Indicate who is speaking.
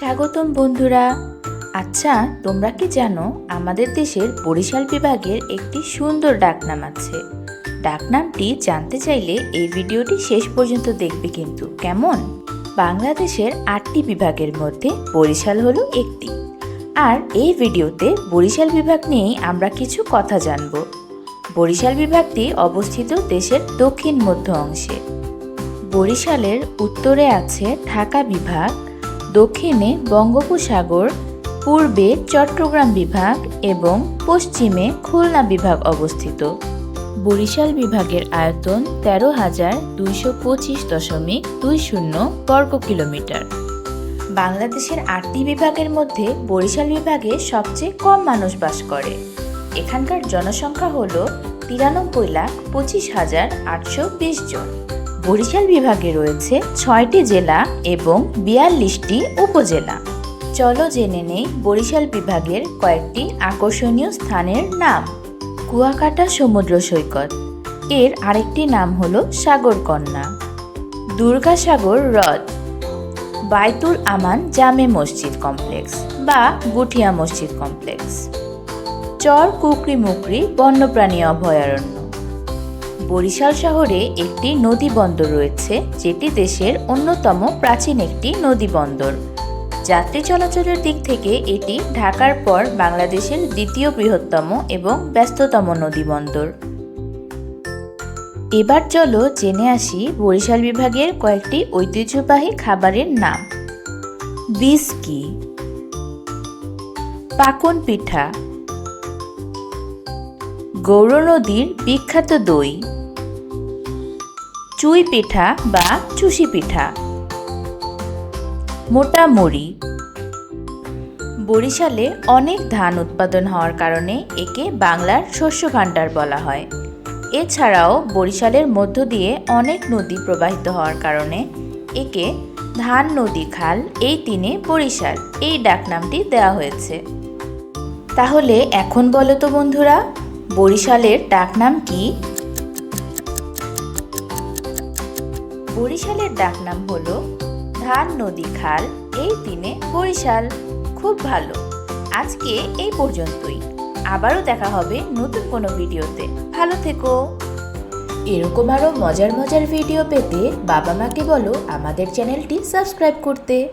Speaker 1: স্বাগতম বন্ধুরা। আচ্ছা তোমরা কি জানো, আমাদের দেশের বরিশাল বিভাগের একটি সুন্দর ডাকনাম আছে। ডাকনামটি জানতে চাইলে এই ভিডিওটি শেষ পর্যন্ত দেখবে কিন্তু। কেমন? বাংলাদেশের আটটি বিভাগের মধ্যে বরিশাল হলো একটি। আর এই ভিডিওতে বরিশাল বিভাগ নিয়েই আমরা কিছু কথা জানব। বরিশাল বিভাগটি অবস্থিত দেশের দক্ষিণ মধ্য অংশে। বরিশালের উত্তরে আছে ঢাকা বিভাগ দক্ষিণে বঙ্গোপসাগর, পূর্বে চট্টগ্রাম বিভাগ এবং পশ্চিমে খুলনা বিভাগ অবস্থিত। বরিশাল বিভাগের আয়তন তেরো হাজার দুইশো পঁচিশ দশমিক দুই শূন্য বর্গ কিলোমিটার। বাংলাদেশের আটটি বিভাগের মধ্যে বরিশাল বিভাগে সবচেয়ে কম মানুষ বাস করে। এখানকার জনসংখ্যা হল তিরানব্বই লাখ পঁচিশ হাজার আটশো বিশ জন। বরিশাল বিভাগে রয়েছে ছয়টি জেলা এবং বিয়াল্লিশটি উপজেলা। চলো জেনে নেই বরিশাল বিভাগের কয়েকটি আকর্ষণীয় স্থানের নাম। কুয়াকাটা সমুদ্র সৈকত। এর আরেকটি নাম হল সাগরকন্যা। দুর্গাসাগর হ্রদ। বাইতুল আমান জামে মসজিদ কমপ্লেক্স বা গুঠিয়া মসজিদ কমপ্লেক্স। চর কুকরি মুকরি বন্যপ্রাণী অভয়ারণ্য। বরিশাল শহরে একটি নদী বন্দর রয়েছে, যেটি দেশের অন্যতম প্রাচীন একটি নদী বন্দর। যাত্রী চলাচলের দিক থেকে এটি ঢাকার পর বাংলাদেশের দ্বিতীয় বৃহত্তম এবং ব্যস্ততম নদী বন্দর। এবার চলো জেনে আসি বরিশাল বিভাগের কয়েকটি ঐতিহ্যবাহী খাবারের নাম। বিস্কি পাকন পিঠা। গৌর নদীর বিখ্যাত দই। চুই পিঠা বা চুষি পিঠা। মোটা মুড়ি। বরিশালে অনেক ধান উৎপাদন হওয়ার কারণে একে বাংলার শস্য ভাণ্ডার বলা হয়। এছাড়াও বরিশালের মধ্য দিয়ে অনেক নদী প্রবাহিত হওয়ার কারণে একে ধান নদী খাল এই তিনে বরিশাল, এই ডাকনামটি দেওয়া হয়েছে। তাহলে এখন বলো তো বন্ধুরা, বরিশালের ডাকনাম কি? বরিশালের ডাকনাম হল ধান নদী খাল। এই দিনে বরিশাল খুব ভালো। আজকে এই পর্যন্তই। আবারও দেখা হবে নতুন কোনো ভিডিওতে। ভালো থেকো। এরকম আরও মজার মজার ভিডিও পেতে বাবা মাকে বলো আমাদের চ্যানেলটি সাবস্ক্রাইব করতে।